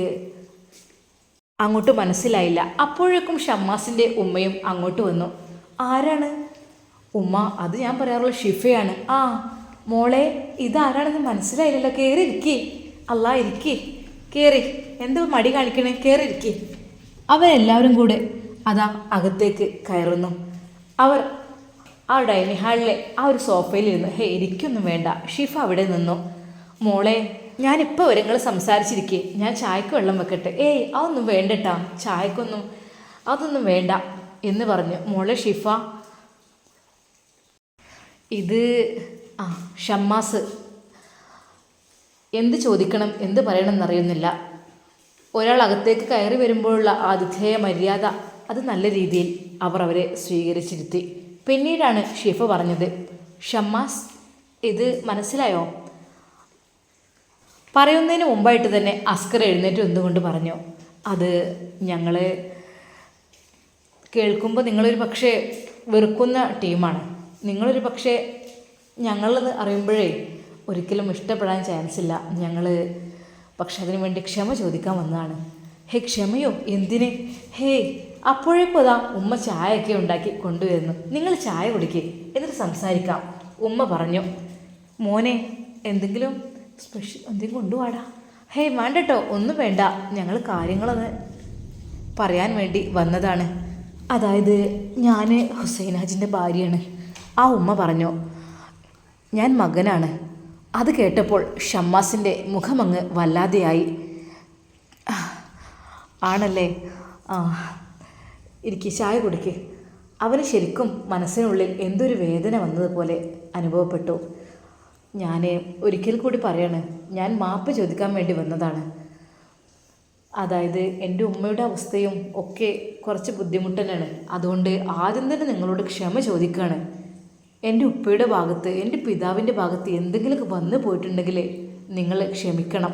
അങ്ങോട്ട് മനസ്സിലായില്ല. അപ്പോഴേക്കും ഷമ്മാസിന്റെ ഉമ്മയും അങ്ങോട്ട് വന്നു. ആരാണ്? ഉമ്മ അത് ഞാൻ പറയാറുള്ള ഷിഫയാണ്. ആ മോളെ ഇതാരാണെന്ന് മനസ്സിലായില്ലല്ലോ കയറി ഇരിക്കേ അല്ല ഇരിക്കേ കയറി എന്ത് മടി കാണിക്കണേ കയറി ഇരിക്കേ അവരെല്ലാവരും കൂടെ അതാ അകത്തേക്ക് കയറുന്നു. അവർ ആ ഡൈനിങ് ഹാളിലെ ആ ഒരു സോഫയിലിരുന്ന് ഹേ എനിക്കൊന്നും വേണ്ട. ഷിഫ അവിടെ നിന്നു. മോളെ ഞാനിപ്പോൾ വരെ നിങ്ങൾ സംസാരിച്ചിരിക്കേ. ഞാൻ ചായക്ക് വെള്ളം വെക്കട്ടെ. ഏയ് അതൊന്നും വേണ്ടട്ടാ. ചായക്കൊന്നും അതൊന്നും വേണ്ട എന്ന് പറഞ്ഞു. മോളെ ഷിഫ. ഇത് ആ ഷമ്മാസ്. എന്ത് ചോദിക്കണം? എന്ത് പറയണം എന്നറിയുന്നില്ല. ഒരാൾ അകത്തേക്ക് കയറി വരുമ്പോഴുള്ള ആതിഥേയ മര്യാദ അത് നല്ല രീതിയിൽ അവർ അവരെ സ്വീകരിച്ചിരുത്തി. പിന്നീടാണ് ഷെഫ് പറഞ്ഞത് ഷമ്മാസ് ഇത് മനസ്സിലായോ? പറയുന്നതിന് മുമ്പായിട്ട് തന്നെ അസ്കർ എഴുന്നേറ്റ് എന്തുകൊണ്ട് പറഞ്ഞു അത് ഞങ്ങൾ കേൾക്കുമ്പോൾ നിങ്ങളൊരു പക്ഷേ വെറുക്കുന്ന ടീമാണ്. നിങ്ങളൊരു പക്ഷേ ഞങ്ങളത് അറിയുമ്പോഴേ ഒരിക്കലും ഇഷ്ടപ്പെടാൻ ചാൻസ് ഇല്ല ഞങ്ങൾ പക്ഷെ അതിനു വേണ്ടി ക്ഷമ ചോദിക്കാൻ വന്നതാണ്. ഹേ ക്ഷമയോ? എന്തിന്? ഹേ അപ്പോഴേക്കും അതാ ഉമ്മ ചായയൊക്കെ ഉണ്ടാക്കി കൊണ്ടുവരുന്നു. നിങ്ങൾ ചായ കുടിക്കേ എന്നിട്ട് സംസാരിക്കാം. ഉമ്മ പറഞ്ഞു മോനെ എന്തെങ്കിലും സ്പെഷ്യൽ എന്തെങ്കിലും കൊണ്ടുപോടാ ഹേ വേണ്ടട്ടോ ഒന്നും വേണ്ട ഞങ്ങൾ കാര്യങ്ങളൊന്ന് പറയാൻ വേണ്ടി വന്നതാണ്. അതായത് ഞാൻ ഹുസൈനാജിന്റെ ഭാര്യയാണ്. ആ ഉമ്മ പറഞ്ഞു ഞാൻ മകനാണ്. അത് കേട്ടപ്പോൾ ഷമ്മാസിന്റെ മുഖമങ്ങ് വല്ലാതെയായി. ആണല്ലേ? ആ എനിക്ക് ചായ കുടിക്ക്. അവന് ശരിക്കും മനസ്സിനുള്ളിൽ എന്തൊരു വേദന വന്നതുപോലെ അനുഭവപ്പെട്ടു. ഞാൻ ഒരിക്കൽ കൂടി പറയാണ് ഞാൻ മാപ്പ് ചോദിക്കാൻ വേണ്ടി വന്നതാണ്. അതായത് എന്റെ ഉമ്മയുടെ അവസ്ഥയും ഒക്കെ കുറച്ച് ബുദ്ധിമുട്ടനാണ് അതുകൊണ്ട് ആദ്യം തന്നെ നിങ്ങളോട് ക്ഷമ ചോദിക്കുകയാണ് എന്റെ ഉപ്പയുടെ ഭാഗത്ത് എന്റെ പിതാവിന്റെ ഭാഗത്ത് എന്തെങ്കിലുമൊക്കെ വന്നു പോയിട്ടുണ്ടെങ്കിൽ നിങ്ങൾ ക്ഷമിക്കണം.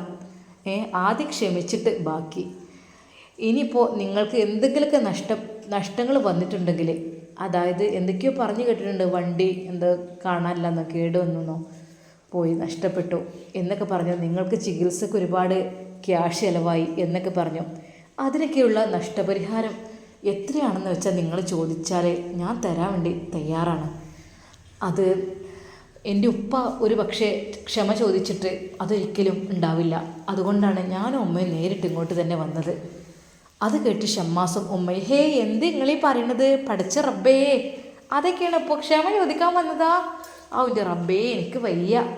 ഏ ആദ്യം ക്ഷമിച്ചിട്ട് ബാക്കി. ഇനിയിപ്പോൾ നിങ്ങൾക്ക് എന്തെങ്കിലുമൊക്കെ നഷ്ടം നഷ്ടങ്ങൾ വന്നിട്ടുണ്ടെങ്കിൽ അതായത് എന്തൊക്കെയോ പറഞ്ഞു കേട്ടിട്ടുണ്ട് വണ്ടി എന്താ കാണാനില്ലെന്നോ വന്നോ പോയി നഷ്ടപ്പെട്ടു എന്നൊക്കെ പറഞ്ഞു. നിങ്ങൾക്ക് ചികിത്സക്ക് ഒരുപാട് ക്യാഷ് ചിലവായി എന്നൊക്കെ പറഞ്ഞു. അതിനൊക്കെയുള്ള നഷ്ടപരിഹാരം എത്രയാണെന്ന് വെച്ചാൽ നിങ്ങൾ ചോദിച്ചാൽ ഞാൻ തരാൻ വേണ്ടി തയ്യാറാണ്. അത് എന്റെ ഉപ്പ ഒരു പക്ഷേ ക്ഷമ ചോദിച്ചിട്ട് അതൊരിക്കലും ഉണ്ടാവില്ല. അതുകൊണ്ടാണ് ഞാനും അമ്മയും നേരിട്ട് ഇങ്ങോട്ട് തന്നെ വന്നത്. അത് കേട്ട് ഷമ്മാസും ഉമ്മയും ഹേ എന്ത് നിങ്ങളീ പറയണത്? പഠിച്ച റബ്ബേ അതൊക്കെയാണ് ഇപ്പോൾ ക്ഷമ ചോദിക്കാൻ വന്നതാ? അവന്റെ റബ്ബേ എനിക്ക് വയ്യ.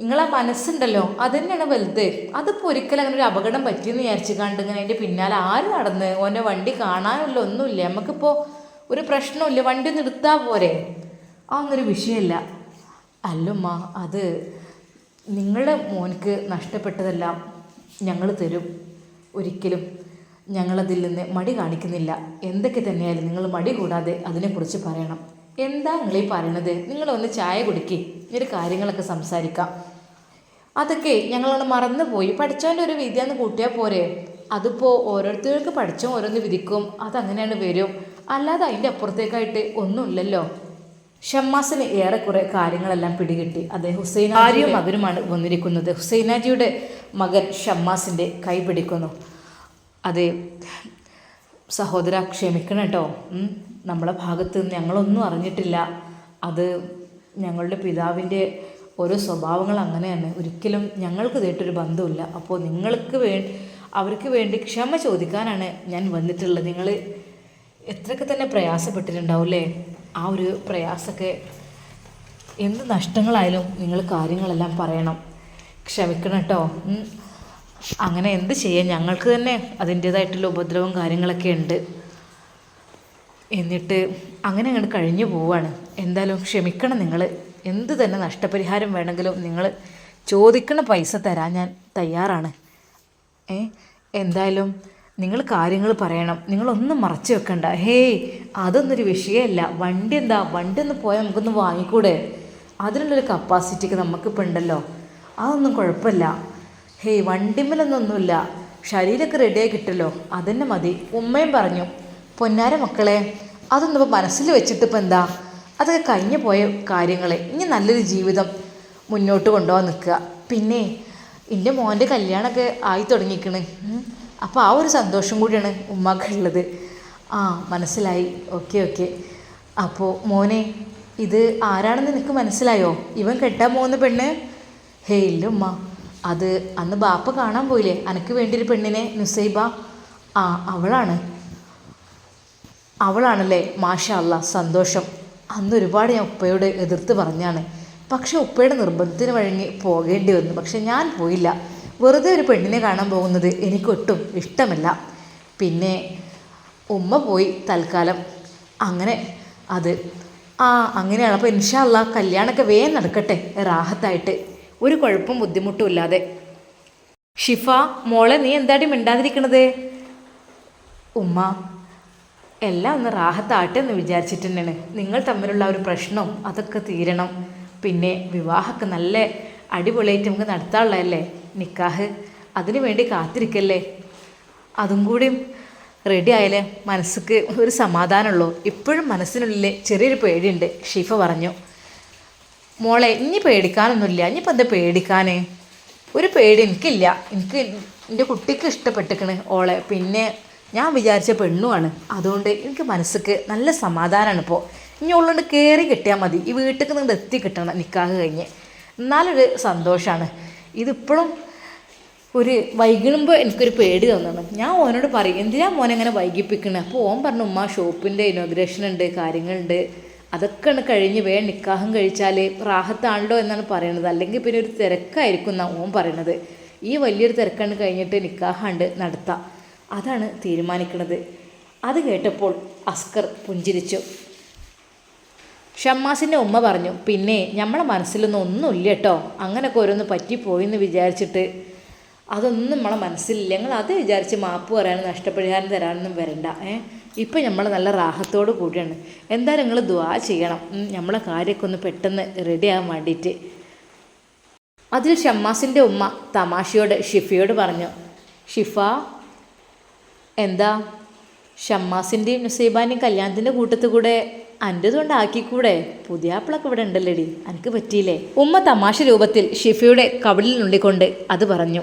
നിങ്ങളെ മനസ്സുണ്ടല്ലോ അതന്നെയാണ് വലുത്. അതിപ്പോൾ ഒരിക്കലും അങ്ങനെ ഒരു അപകടം പറ്റിയെന്ന് വിചാരിച്ചു കണ്ട് ഇങ്ങനെ അതിന്റെ പിന്നാലെ ആര് നടന്ന്? ഓന്റെ വണ്ടി കാണാനുള്ള ഒന്നുമില്ല. നമുക്കിപ്പോൾ ഒരു പ്രശ്നമില്ല വണ്ടി നിർത്താൻ പോരെ? അതൊന്നൊരു വിഷയമല്ല അല്ലുമ്മ അത് നിങ്ങളുടെ മോനക്ക് നഷ്ടപ്പെട്ടതെല്ലാം ഞങ്ങൾ തരും. ഒരിക്കലും ഞങ്ങളതിൽ നിന്ന് മടി കാണിക്കുന്നില്ല. എന്തൊക്കെ തന്നെയായാലും നിങ്ങൾ മടി കൂടാതെ അതിനെക്കുറിച്ച് പറയണം. എന്താ നിങ്ങൾ ഈ പറയണത് നിങ്ങളൊന്ന് ചായ കുടിക്കേ. ഒരു കാര്യങ്ങളൊക്കെ സംസാരിക്കാം. അതൊക്കെ ഞങ്ങളൊന്ന് മറന്നുപോയി. പഠിച്ചവന്റെ ഒരു വിദ്യാന്ന് കൂട്ടിയാൽ പോരെ. അതിപ്പോൾ ഓരോരുത്തർക്ക് പഠിച്ചും ഓരോന്ന് വിധിക്കും. അതങ്ങനെയാണ് വരും. അല്ലാതെ അതിന്റെ അപ്പുറത്തേക്കായിട്ട് ഒന്നുമില്ലല്ലോ. ഷമ്മാസിന് ഏറെക്കുറെ കാര്യങ്ങളെല്ലാം പിടികിട്ടി. അദ്ദേഹം ഹുസൈനാരിയും അവരുമാണ് വന്നിരിക്കുന്നത്. ഹുസൈനാജിയുടെ മകൻ ഷമ്മാസിന്റെ കൈ പിടിക്കുന്നു. അതെ സഹോദര ക്ഷമിക്കണം കേട്ടോ. നമ്മളെ ഭാഗത്ത് ഞങ്ങളൊന്നും അറിഞ്ഞിട്ടില്ല. അത് ഞങ്ങളുടെ പിതാവിന്റെ ഓരോ സ്വഭാവങ്ങൾ അങ്ങനെയാണ്. ഒരിക്കലും ഞങ്ങൾക്ക് ഇതായിട്ടൊരു ബന്ധമില്ല അപ്പോൾ നിങ്ങൾക്ക് വേ അവർക്ക് വേണ്ടി ക്ഷമ ചോദിക്കാനാണ് ഞാൻ വന്നിട്ടുള്ളത്. നിങ്ങൾ എത്രയൊക്കെ തന്നെ പ്രയാസപ്പെട്ടിട്ടുണ്ടാവും അല്ലേ ആ ഒരു പ്രയാസമൊക്കെ എന്ത് നഷ്ടങ്ങളായാലും നിങ്ങൾ കാര്യങ്ങളെല്ലാം പറയണം. ക്ഷമിക്കണം കേട്ടോ. അങ്ങനെ എന്ത് ചെയ്യാൻ ഞങ്ങൾക്ക് തന്നെ അതിന്റേതായിട്ടുള്ള ഉപദ്രവവും കാര്യങ്ങളൊക്കെ ഉണ്ട്. എന്നിട്ട് അങ്ങനെ അങ്ങോട്ട് കഴിഞ്ഞു പോവാണ്. എന്തായാലും ക്ഷമിക്കണം നിങ്ങൾ. എന്ത് തന്നെ നഷ്ടപരിഹാരം വേണമെങ്കിലും നിങ്ങൾ ചോദിക്കണ പൈസ തരാൻ ഞാൻ തയ്യാറാണ്. ഏ? എന്തായാലും നിങ്ങൾ കാര്യങ്ങൾ പറയണം. നിങ്ങളൊന്നും മറച്ചു വെക്കണ്ട. ഹേയ് അതൊന്നൊരു വിഷയമല്ല വണ്ടി എന്താ? വണ്ടി ഒന്ന് പോയാൽ നമുക്കൊന്ന് വാങ്ങിക്കൂടെ? അതിനുള്ളൊരു കപ്പാസിറ്റിക്ക് നമുക്കിപ്പോൾ ഉണ്ടല്ലോ. അതൊന്നും കുഴപ്പമില്ല. ഹേയ് വണ്ടിമ്മലൊന്നൊന്നുമില്ല ശരീരമൊക്കെ റെഡിയായി കിട്ടല്ലോ. അതന്നെ മതി. ഉമ്മയും പറഞ്ഞു പൊന്നാര മക്കളെ അതൊന്നും ഇപ്പോൾ മനസ്സിൽ വെച്ചിട്ട് ഇപ്പം എന്താ? അതൊക്കെ കഴിഞ്ഞു പോയ കാര്യങ്ങളെ. ഇനി നല്ലൊരു ജീവിതം മുന്നോട്ട് കൊണ്ടുപോകാൻ നിൽക്കുക. പിന്നെ എന്റെ മോന്റെ കല്യാണമൊക്കെ ആയി തുടങ്ങിക്കണ് അപ്പോൾ ആ ഒരു സന്തോഷം കൂടിയാണ് ഉമ്മാക്കുള്ളത് ആ മനസ്സിലായി. Okay okay. അപ്പോൾ മോനെ ഇത് ആരാണെന്ന് നിനക്ക് മനസ്സിലായോ? ഇവൻ കെട്ടാൻ പോകുന്ന പെണ്ണ്? ഹേ ഇല്ല ഉമ്മ. അത് അന്ന് ബാപ്പ കാണാൻ പോയില്ലേ? അനക്ക് വേണ്ടി ഒരു പെണ്ണിനെ നുസൈബ. ആ അവളാണ്. അവളാണല്ലേ? മാഷ അല്ല സന്തോഷം. അന്ന് ഒരുപാട് ഞാൻ ഉപ്പയോട് എതിർത്ത് പറഞ്ഞാണ്. പക്ഷേ ഉപ്പയുടെ നിർബന്ധത്തിന് വഴങ്ങി പോകേണ്ടി വന്നു. പക്ഷെ ഞാൻ പോയില്ല. വെറുതെ ഒരു പെണ്ണിനെ കാണാൻ പോകുന്നത് എനിക്കൊട്ടും ഇഷ്ടമല്ല. പിന്നെ ഉമ്മ പോയി തൽക്കാലം. അങ്ങനെ അത്. ആ അങ്ങനെയാണ്. അപ്പോൾ ഇൻഷാല്ല കല്യാണമൊക്കെ വേഗം നടക്കട്ടെ. റാഹത്തായിട്ട്. ഒരു കുഴപ്പം ബുദ്ധിമുട്ടും ഇല്ലാതെ. ഷിഫ മോളെ നീ എന്താടി മിണ്ടാതിരിക്കണത്? ഉമ്മ എല്ലാം ഒന്ന് റാഹത്താട്ടെ എന്ന് വിചാരിച്ചിട്ട് തന്നെയാണ് നിങ്ങൾ തമ്മിലുള്ള ഒരു പ്രശ്നം അതൊക്കെ തീരണം. പിന്നെ വിവാഹമൊക്കെ നല്ല അടിപൊളിയായിട്ട് നമുക്ക് നടത്താനുള്ളതല്ലേ? നിക്കാഹ് അതിനു വേണ്ടി കാത്തിരിക്കല്ലേ? അതും കൂടി റെഡി ആയാലേ മനസ്സിക്ക് ഒരു സമാധാനമുള്ളൂ. ഇപ്പോഴും മനസ്സിനുള്ളിൽ ചെറിയൊരു പേടിയുണ്ട് ഷീഫ പറഞ്ഞു. മോളെ ഇനി പേടിക്കാനൊന്നുമില്ല. ഇനിയിപ്പോൾ എന്താ പേടിക്കാൻ ഒരു പേടി എനിക്കില്ല. എനിക്ക് എന്റെ കുട്ടിക്ക് ഇഷ്ടപ്പെട്ടിക്കണ് ഓളെ. പിന്നെ ഞാൻ വിചാരിച്ച പെണ്ണുമാണ് അതുകൊണ്ട് എനിക്ക് മനസ്സിക്ക് നല്ല സമാധാനമാണ് ഇപ്പോൾ ഇനി ഉള്ളതുകൊണ്ട് കയറി കിട്ടിയാൽ മതി. ഈ വീട്ടിൽ നിന്ന് എത്തി കിട്ടണം നിക്കാഹ് കഴിഞ്ഞ്. എന്നാലൊരു സന്തോഷമാണ് ഇതിപ്പോഴും ഒരു വൈകുമ്പോൾ എനിക്കൊരു പേടി തോന്നുന്നു ഞാൻ ഓനോട് പറയും എന്തിനാ മോനെ ഇങ്ങനെ വൈകിപ്പിക്കണേ? അപ്പോൾ ഓൻ പറഞ്ഞു ഉമ്മ ഷോപ്പിന്റെ ഇനോഗ്രേഷൻ ഉണ്ട് കാര്യങ്ങളുണ്ട്. അതൊക്കെ ആണ് കഴിഞ്ഞ് വേ നിക്കാഹം കഴിച്ചാൽ റാഹത്താണല്ലോ എന്നാണ് പറയുന്നത് അല്ലെങ്കിൽ പിന്നെ ഒരു തിരക്കായിരിക്കും എന്നാണ് ഓൻ പറയണത്. ഈ വലിയൊരു തിരക്കാണ് കഴിഞ്ഞിട്ട് നിക്കാഹാണ്ട് നടത്താം. അതാണ് തീരുമാനിക്കുന്നത് അത് കേട്ടപ്പോൾ അസ്കർ പുഞ്ചിരിച്ചു. ഷമ്മാസിന്റെ ഉമ്മ പറഞ്ഞു പിന്നെ നമ്മളെ മനസ്സിലൊന്നും ഒന്നുമില്ല കേട്ടോ അങ്ങനെയൊക്കെ ഓരോന്ന് പറ്റിപ്പോയി എന്ന് വിചാരിച്ചിട്ട് അതൊന്നും നമ്മളെ മനസ്സിലില്ല. ഞങ്ങൾ അത് വിചാരിച്ച് മാപ്പ് പറയാനും നഷ്ടപരിഹാരം തരാനൊന്നും വരണ്ട. ഏ? ഇപ്പം നമ്മൾ നല്ല റാഹത്തോട് കൂടിയാണ്. എന്തായാലും നിങ്ങൾ ദ്വാ ചെയ്യണം? നമ്മളെ കാര്യമൊക്കെ ഒന്ന് പെട്ടെന്ന് റെഡിയാകാൻ വേണ്ടിയിട്ട് അതിൽ ഷമ്മാസിന്റെ ഉമ്മ തമാശയോട് ഷിഫയോട് പറഞ്ഞു ഷിഫ എന്താ? ഷമ്മാസിന്റെയും നുസൈബാന്റെയും കല്യാണത്തിന്റെ കൂട്ടത്തിൽ കൂടെ അന്റെതുകൊണ്ട് ആക്കിക്കൂടെ? പുതിയാപ്പിളൊക്കെ ഇവിടെ ഉണ്ടല്ലേടി. എനിക്ക് പറ്റിയില്ലേ? ഉമ്മ തമാശ രൂപത്തിൽ ഷിഫയുടെ കവിളിൽ നുള്ളിക്കൊണ്ട് അത് പറഞ്ഞു.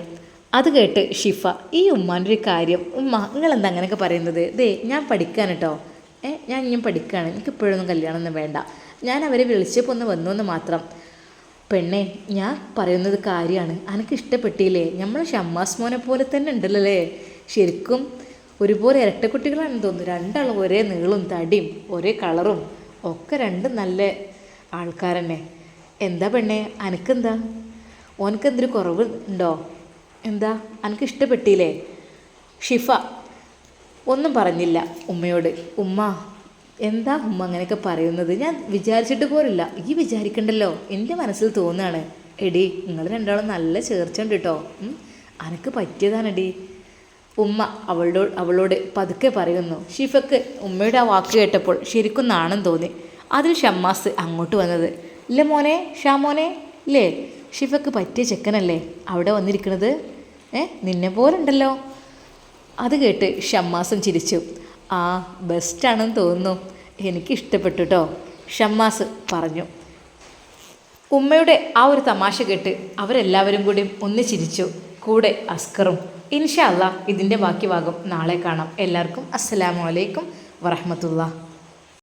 അത് കേട്ട് ഷിഫ ഈ ഉമ്മാന്റെ കാര്യം. ഉമ്മ നിങ്ങൾ എന്താ അങ്ങനെയൊക്കെ പറയുന്നത്? ദേ ഞാൻ പഠിക്കാൻ കേട്ടോ ഏ ഞാൻ ഇനിയും പഠിക്കുകയാണ് എനിക്ക് ഇപ്പോഴൊന്നും കല്യാണമൊന്നും വേണ്ട. ഞാൻ അവരെ വിളിച്ചപ്പോൾ ഒന്ന് വന്നു എന്ന് മാത്രം. പെണ്ണെ ഞാൻ പറയുന്നത് കാര്യമാണ് എനിക്ക് ഇഷ്ടപ്പെട്ടില്ലേ? നമ്മൾ ഷമ്മാസ് മോനെ പോലെ തന്നെ ഉണ്ടല്ലേ ശരിക്കും ഒരുപോലെ ഇരട്ടക്കുട്ടികളാണെന്ന് തോന്നുന്നു. രണ്ടാളും ഒരേ നീളും തടിയും ഒരേ കളറും ഒക്കെ രണ്ട് നല്ല ആൾക്കാരെന്നെ. എന്താ പെണ്ണെ അനക്കെന്താ? ഓനക്കെന്തൊരു കുറവ് ഉണ്ടോ എന്താ? അനക്ക് ഇഷ്ടപ്പെട്ടില്ലേ? ഷിഫ ഒന്നും പറഞ്ഞില്ല ഉമ്മയോട്. ഉമ്മ എന്താ ഉമ്മ അങ്ങനെയൊക്കെ പറയുന്നത്? ഞാൻ വിചാരിച്ചിട്ട് പോലില്ല ഈ വിചാരിക്കണ്ടല്ലോ. എന്റെ മനസ്സിൽ തോന്നുകയാണ് എടി നിങ്ങൾ രണ്ടാളും നല്ല ചേർച്ചുണ്ട് കേട്ടോ അനക്ക് പറ്റിയതാണെടി. ഉമ്മ അവളോട് അവളോട് പതുക്കെ പറയുന്നു. ഷിഫക്ക് ഉമ്മയുടെ ആ വാക്ക് കേട്ടപ്പോൾ ശരിക്കും നാണം തോന്നി. അതിൽ ഷമ്മാസ് അങ്ങോട്ട് വന്നത്. ഇല്ല മോനെ ഷാ മോനെ. ഇല്ലേ? ഷിഫക്ക് പറ്റിയ ചെക്കനല്ലേ അവിടെ വന്നിരിക്കുന്നത്? ഏ നിന്നെ പോലുണ്ടല്ലോ. അത് കേട്ട് ഷമ്മാസും ചിരിച്ചു. ആ ബെസ്റ്റാണെന്ന് തോന്നുന്നു. എനിക്ക് ഇഷ്ടപ്പെട്ടു കേട്ടോ ഷമ്മാസ് പറഞ്ഞു. ഉമ്മയുടെ ആ ഒരു തമാശ കേട്ട് അവരെല്ലാവരും കൂടി ഒന്ന് ചിരിച്ചു. കൂടെ അസ്കറും. ഇൻഷാ അല്ലാ ഇതിന്റെ ബാക്കി ഭാഗം നാളെ കാണാം. എല്ലാവർക്കും അസ്സലാമലൈക്കും വറഹമത്തുള്ള